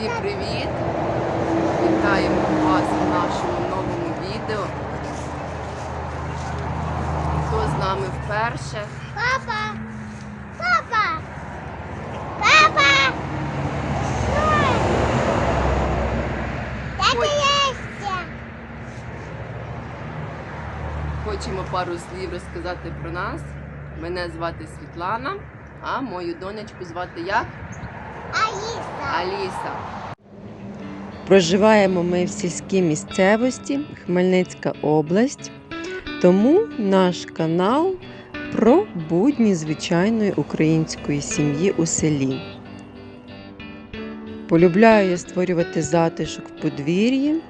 Друзі, привіт! Вітаємо вас у нашому новому відео. Хто з нами вперше? Папа! Папа! Папа! Ой. Хочемо пару слів розказати про нас. Мене звати Світлана, а мою донечку звати як? Аліса. Проживаємо ми в сільській місцевості, Хмельницька область, тому наш канал про будні звичайної української сім'ї у селі. Полюбляю я створювати затишок в подвір'ї.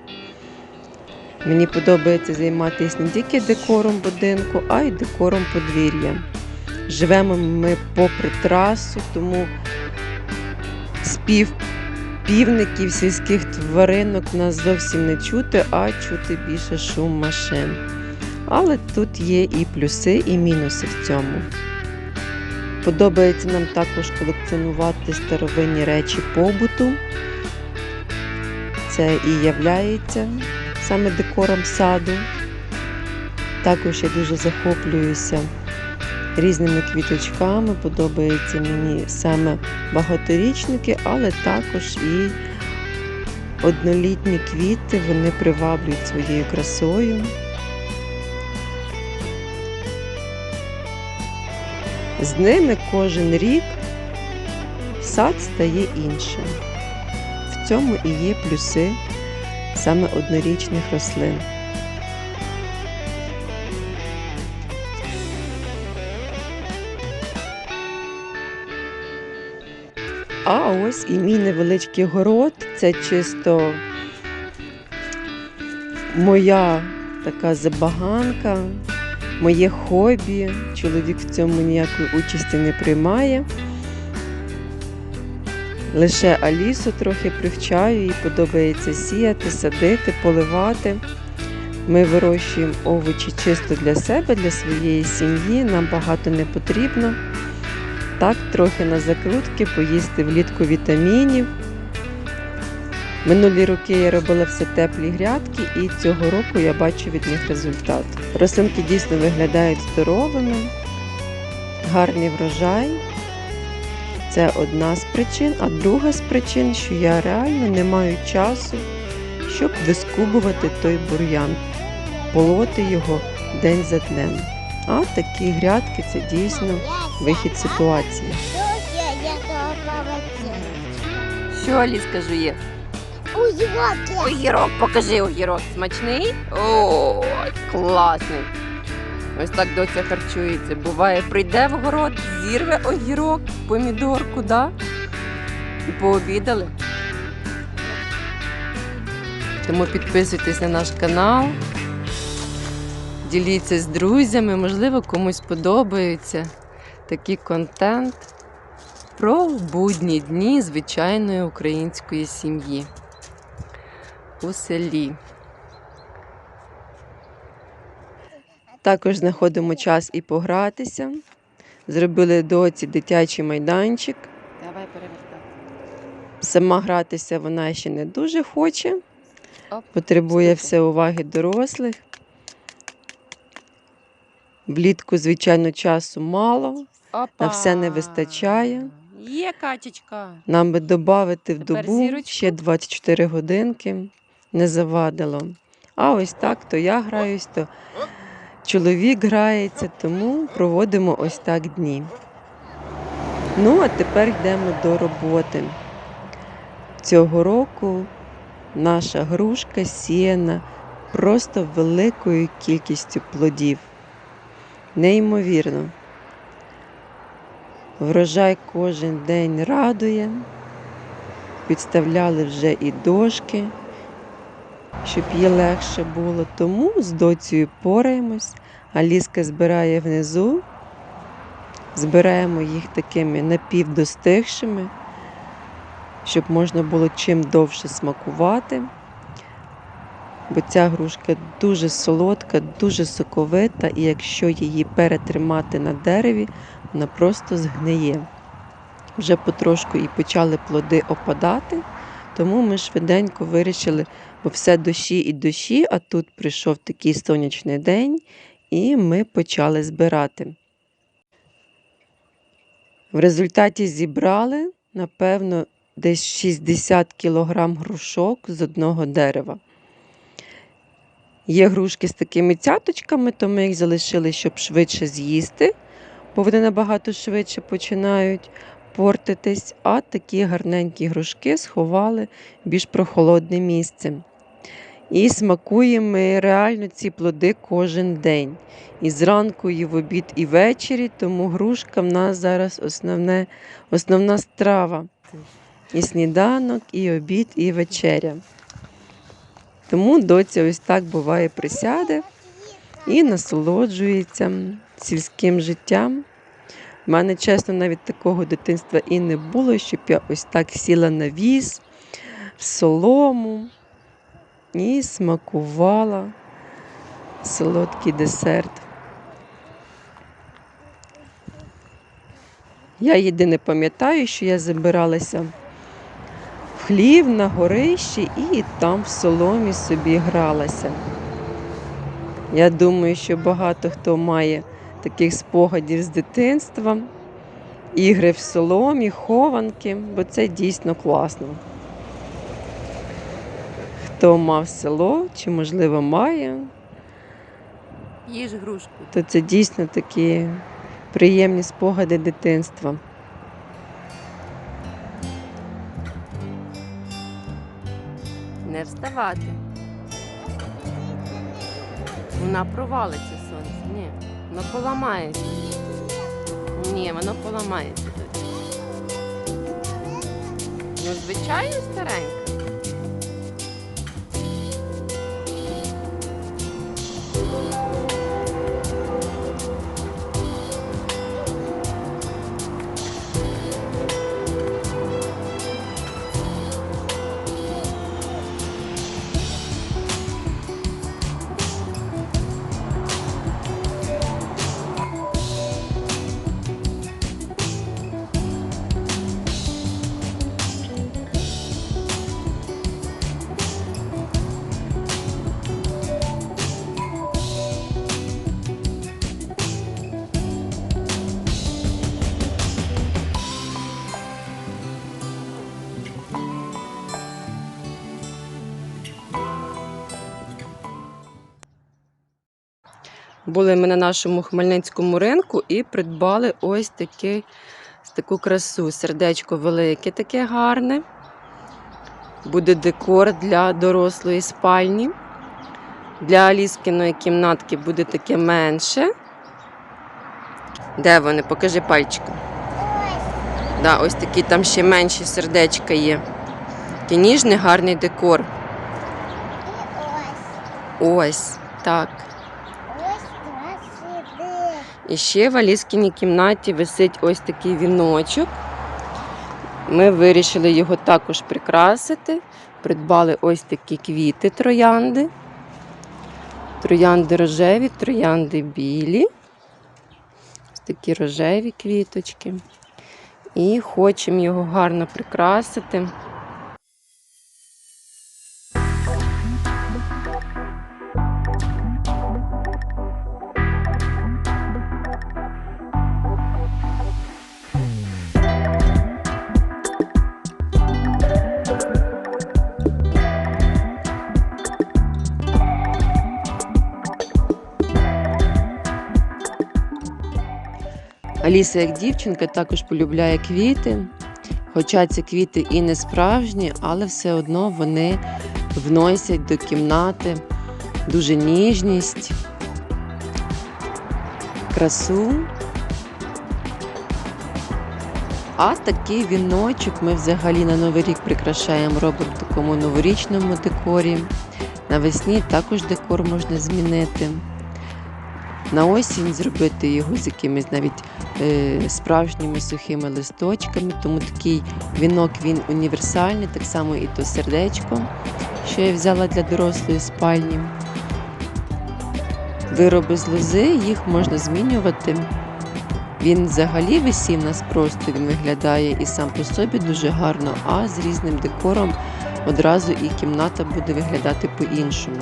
Мені подобається займатися не тільки декором будинку, а й декором подвір'я. Живемо ми попри трасу, тому спів півників, сільських тваринок нас зовсім не чути, а чути більше шум машин. Але тут є і плюси, і мінуси в цьому. Подобається нам також колекціонувати старовинні речі побуту. Це і являється саме декором саду. Також я дуже захоплююся різними квіточками. Подобається мені саме багаторічники, але також і однолітні квіти, вони приваблюють своєю красою. З ними кожен рік сад стає іншим. В цьому і є плюси саме однорічних рослин. А ось і мій невеличкий город. Це чисто моя така забаганка, моє хобі. Чоловік в цьому ніякої участі не приймає. Лише Алісу трохи привчаю, їй подобається сіяти, садити, поливати. Ми вирощуємо овочі чисто для себе, для своєї сім'ї. Нам багато не потрібно. Так, трохи на закрутки, поїсти влітку вітамінів. Минулі роки я робила все теплі грядки, і цього року я бачу від них результат. Рослинки дійсно виглядають здоровими, гарний врожай. Це одна з причин, а друга з причин, що я реально не маю часу, щоб вискубувати той бур'ян, полоти його день за днем. А такі грядки це дійсно вихід ситуації. Що Аліска жує? Уйоки! Огірок, покажи огірок. Смачний? О, класний. Ось так доця харчується. Буває, прийде в город, зірве огірок, помідорку, да? І пообідали. Тому підписуйтесь на наш канал, діліться з друзями, можливо, комусь подобається такий контент про будні дні звичайної української сім'ї у селі. Також знаходимо час і погратися. Зробили доці дитячий майданчик. Давай перевертай. Сама гратися вона ще не дуже хоче, потребує все уваги дорослих. Влітку, звичайно, часу мало. Опа. На все не вистачає. Є качечка. Нам би додати в Тепер добу зірочку. ще 24 годинки. Не завадило. А ось так, то я граюсь, то чоловік грається, тому проводимо ось так дні. Ну, а тепер йдемо до роботи. Цього року наша грушка сіяна просто великою кількістю плодів. Неймовірно. Врожай кожен день радує. Підставляли вже і дошки, щоб їй легше було. Тому з доцею пораємось. Аліска збирає внизу. Збираємо їх такими напівдостигшими, щоб можна було чим довше смакувати. Бо ця грушка дуже солодка, дуже соковита, і якщо її перетримати на дереві, вона просто згниє. Вже потрошку і почали плоди опадати, тому ми швиденько вирішили, бо все дощі і дощі, а тут прийшов такий сонячний день, і ми почали збирати. В результаті зібрали, напевно, десь 60 кілограм грушок з одного дерева. Є грушки з такими цяточками, то ми їх залишили, щоб швидше з'їсти, бо вони набагато швидше починають портитись, а такі гарненькі грушки сховали в більш прохолодне місце. І смакуємо ми реально ці плоди кожен день. І зранку, і в обід, і ввечері, тому грушка в нас зараз основне, основна страва. І сніданок, і обід, і вечеря. Тому доця ось так буває присяде і насолоджується сільським життям. У мене, чесно, навіть такого дитинства і не було, щоб я ось так сіла на віз, в солому і смакувала солодкий десерт. Я єдине пам'ятаю, що я забиралася в хлів на горищі і там в соломі собі гралася. Я думаю, що багато хто має таких спогадів з дитинства, ігри в соломі, хованки, бо це дійсно класно. Хто мав село чи, можливо, має, Їж грушку. то це дійсно такі приємні спогади дитинства. Не вставати. Вона провалиться сонце. Ні. Воно поламається. Ні, воно поламається тут. Ну, звичайно, старенька. Були ми на нашому хмельницькому ринку і придбали ось такі, таку красу. Сердечко велике, таке гарне. Буде декор для дорослої спальні. Для Аліскиної кімнатки буде таке менше. Де вони? Покажи пальчиком. Ось, Да, ось такі там ще менші сердечка є. Такий ніжний гарний декор. і ось. Ось так. І ще в Аліскіній кімнаті висить ось такий віночок. Ми вирішили його також прикрасити. Придбали ось такі квіти троянди. Троянди рожеві, троянди білі. Ось такі рожеві квіточки. І хочемо його гарно прикрасити. Аліса, як дівчинка, також полюбляє квіти. Хоча ці квіти і не справжні, але все одно вони вносять до кімнати дуже ніжність, красу. А такий віночок ми взагалі на Новий рік прикрашаємо, робимо в такому новорічному декорі. Навесні також декор можна змінити. На осінь зробити його з якимись навіть е, справжніми сухими листочками. Тому такий вінок він універсальний, так само і то сердечко, що я взяла для дорослої спальні. Вироби з лози, їх можна змінювати Він взагалі висів нас просто, він виглядає і сам по собі дуже гарно, а з різним декором одразу і кімната буде виглядати по-іншому.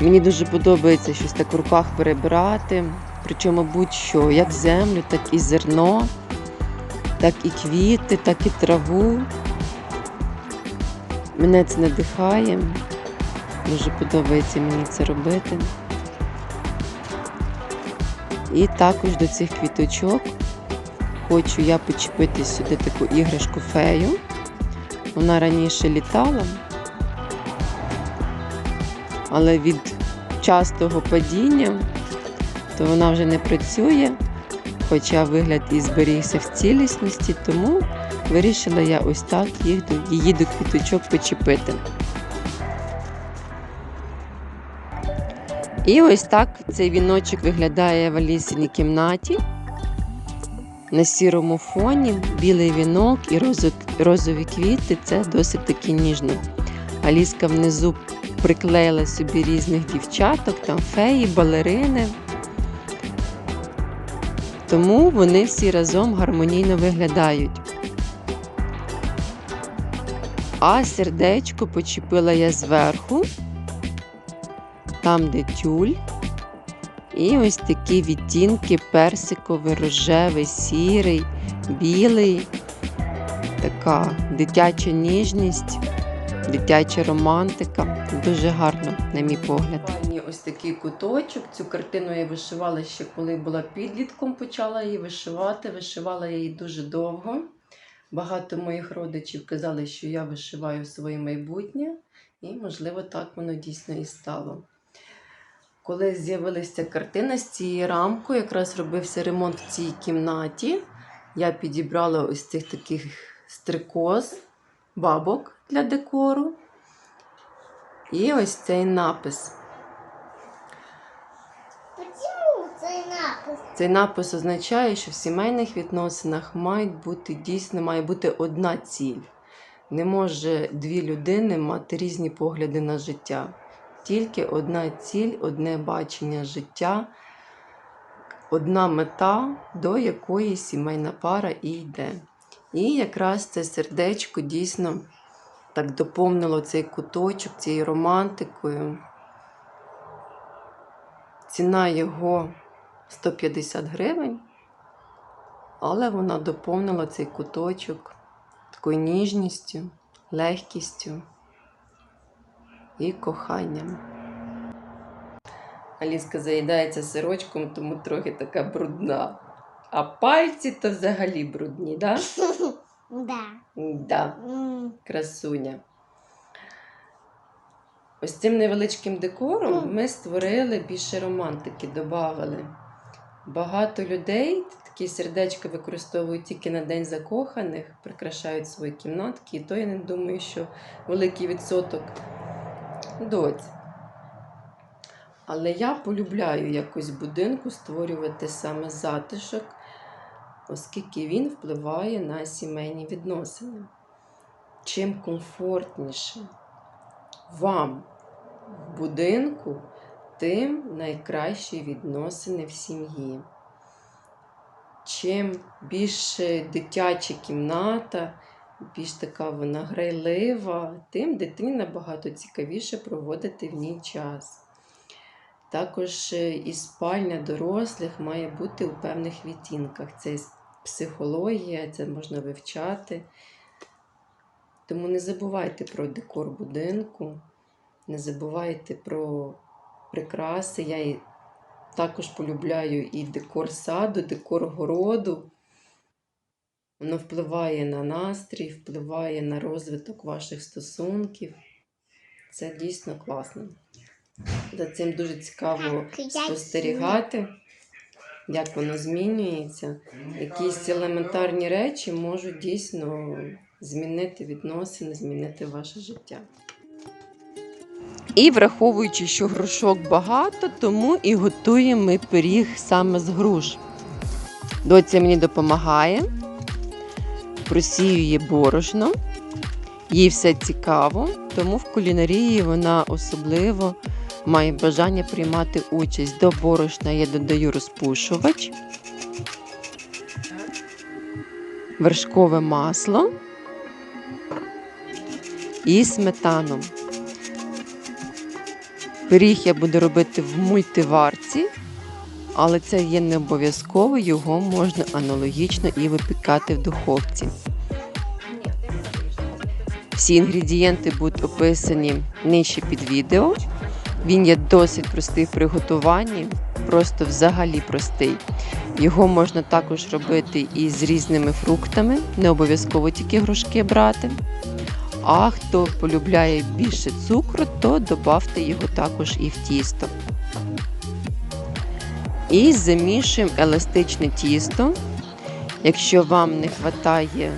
Мені дуже подобається щось так в руках перебирати, причому будь-що, як землю, так і зерно, так і квіти, так і траву. Мене це надихає. Дуже подобається мені це робити. І також до цих квіточок хочу я почепити сюди таку іграшку фею. Вона раніше літала, але від частого падіння то вона вже не працює, хоча вигляд і зберігся в цілісності, тому вирішила я ось так їх її до квіточок почепити. І ось так цей віночок виглядає в Алісиній кімнаті. На сірому фоні білий вінок і розові квіти це досить таки ніжно. Аліска внизу приклеїла собі різних дівчаток, там феї, балерини. Тому вони всі разом гармонійно виглядають. А сердечко почепила я зверху, там, де тюль. І ось такі відтінки персиковий, рожевий, сірий, білий. Така дитяча ніжність, дитяча романтика. Дуже гарно, на мій погляд. Ось такий куточок. Цю картину я вишивала ще коли була підлітком, почала її вишивати. Вишивала я її дуже довго. Багато моїх родичів казали, що я вишиваю своє майбутнє, і, можливо, так воно дійсно і стало. Коли з'явилася картина з цією рамкою, якраз робився ремонт в цій кімнаті. Я підібрала ось цих таких стрикоз, бабок для декору. І ось цей напис. Цей напис? Цей напис означає, що в сімейних відносинах мають бути дійсно має бути одна ціль. Не може дві людини мати різні погляди на життя. Тільки одна ціль, одне бачення життя, одна мета, до якої сімейна пара і йде. І якраз це сердечко дійсно так доповнило цей куточок цією романтикою. Ціна його 150 гривень, але вона доповнила цей куточок такою ніжністю, легкістю і коханням. Аліска заїдається сирочком, тому трохи така брудна. А пальці то взагалі брудні, да? Да. Да, красуня. Ось цим невеличким декором ми створили більше романтики, додали. Багато людей такі сердечка використовують тільки на День закоханих, прикрашають свої кімнатки, і то я не думаю, що великий відсоток доць. Але я полюбляю якось будинку створювати саме затишок, оскільки він впливає на сімейні відносини. Чим комфортніше вам в будинку, тим найкращі відносини в сім'ї. Чим більше дитяча кімната, більш така вона грайлива, тим дитині набагато цікавіше проводити в ній час. Також е, і спальня дорослих має бути у певних відтінках. Це психологія, це можна вивчати. Тому не забувайте про декор будинку, не забувайте про прикраси. Я і також полюбляю і декор саду, декор городу. Воно впливає на настрій, впливає на розвиток ваших стосунків. Це дійсно класно. За цим дуже цікаво спостерігати, як воно змінюється. Якісь елементарні речі можуть дійсно змінити відносини, змінити ваше життя. І враховуючи, що грушок багато, тому і готуємо ми пиріг саме з груш. Доця мені допомагає, просіює борошно, їй все цікаво, тому в кулінарії вона особливо має бажання приймати участь. До борошна я додаю розпушувач. вершкове масло і сметану. Пиріг я буду робити в мультиварці, але це є не обов'язково, його можна аналогічно і випікати в духовці. Всі інгредієнти будуть описані нижче під відео. Він є досить простий в приготуванні, просто взагалі простий. Його можна також робити із різними фруктами, не обов'язково тільки грушки брати. А хто полюбляє більше цукру, то додавте його також і в тісто. І замішуємо еластичне тісто. Якщо вам не вистачає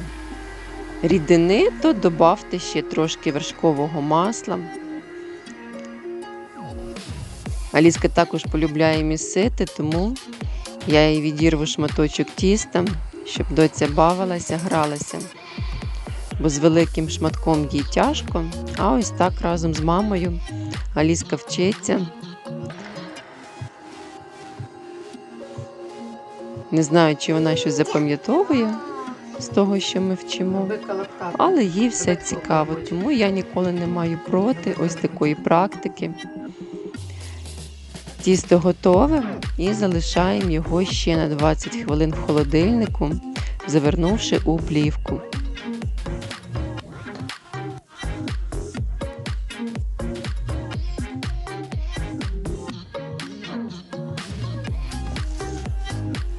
рідини, то додавте ще трошки вершкового масла. Аліска також полюбляє місити, тому я їй відірву шматочок тіста, щоб доця бавилася, гралася. Бо з великим шматком їй тяжко, а ось так разом з мамою Аліска вчиться. Не знаю, чи вона щось запам'ятовує з того, що ми вчимо. Але їй все цікаво, тому я ніколи не маю проти ось такої практики. Тісто готове і залишаємо його ще на 20 хвилин в холодильнику, завернувши у плівку.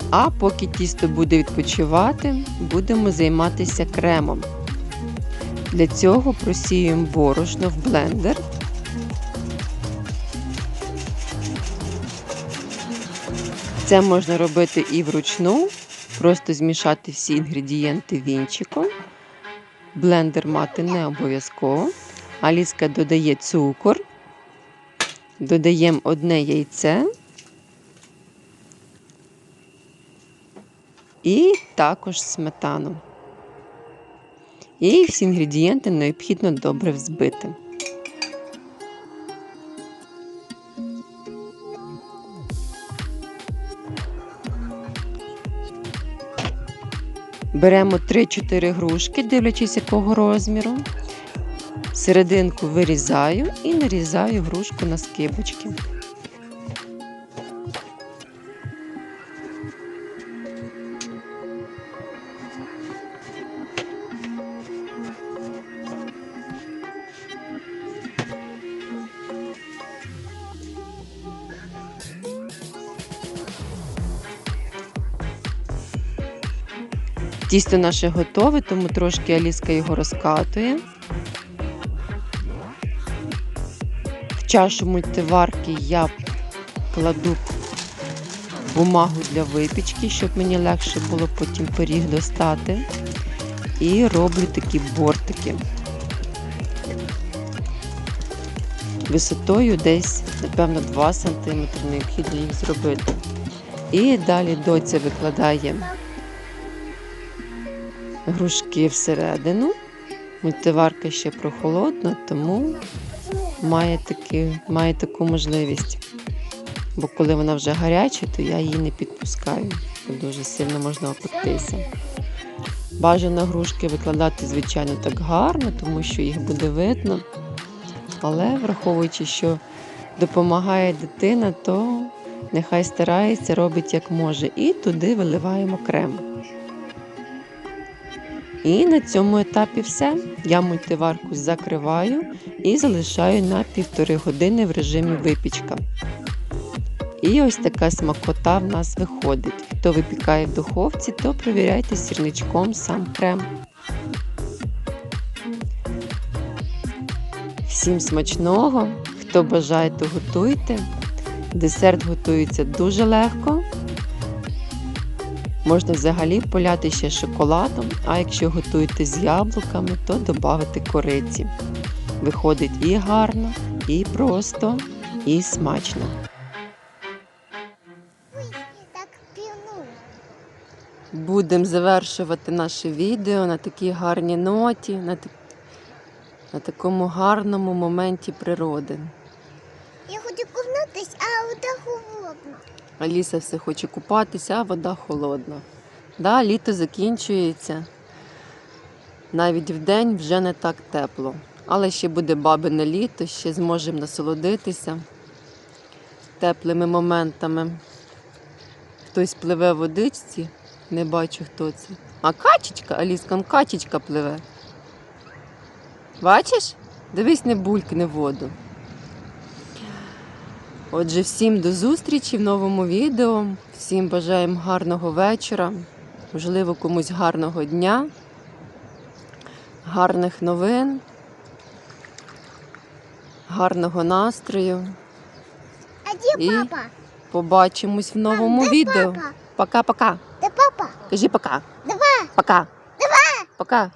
А поки тісто буде відпочивати, будемо займатися кремом. Для цього просіюємо борошно в блендер. Це можна робити і вручну, просто змішати всі інгредієнти вінчиком. Блендер мати не обов'язково. Аліска додає цукор, додаємо одне яйце. І також сметану. І всі інгредієнти необхідно добре взбити. Беремо 3-4 грушки, дивлячись якого розміру. Серединку вирізаю і нарізаю грушку на скибочки. Тісто наше готове, тому трошки Аліска його розкатує. В чашу мультиварки я кладу бумагу для випічки, щоб мені легше було потім пиріг достати. І роблю такі бортики. Висотою десь, напевно, 2 см необхідно їх зробити. І далі доця викладає грушки всередину. Мультиварка ще прохолодна, тому має, таки, має таку можливість. Бо коли вона вже гаряча, то я її не підпускаю. Дуже сильно можна опектися. Бажано грушки викладати, звичайно, так гарно, тому що їх буде видно. Але враховуючи, що допомагає дитина, то нехай старається, робить як може. І туди виливаємо крем. І на цьому етапі все. Я мультиварку закриваю і залишаю на півтори години в режимі випічка. І ось така смакота в нас виходить. Хто випікає в духовці, то провіряйте сірничком сам крем. Всім смачного! Хто бажає, то готуйте. Десерт готується дуже легко. Можна взагалі поляти ще шоколадом, а якщо готуєте з яблуками, то додати кориці. Виходить і гарно, і просто, і смачно. Будемо завершувати наше відео на такій гарній ноті, на, на такому гарному моменті природи. Я хочу купнутись, а вода холодна. Аліса все хоче купатися, а вода холодна. Да, літо закінчується. Навіть вдень вже не так тепло. Але ще буде бабине літо, ще зможемо насолодитися теплими моментами. Хтось пливе в водичці, не бачу хто це. А качечка, Аліска, качечка пливе. Бачиш? Дивись, не булькне в воду. Отже, всім до зустрічі в новому відео. Всім бажаємо гарного вечора, можливо, комусь гарного дня, гарних новин, гарного настрою. А де І папа? Побачимось в новому Мам, де відео. папа? Пока-пока. Де папа? Кажи пока. Давай. Пока. Пока.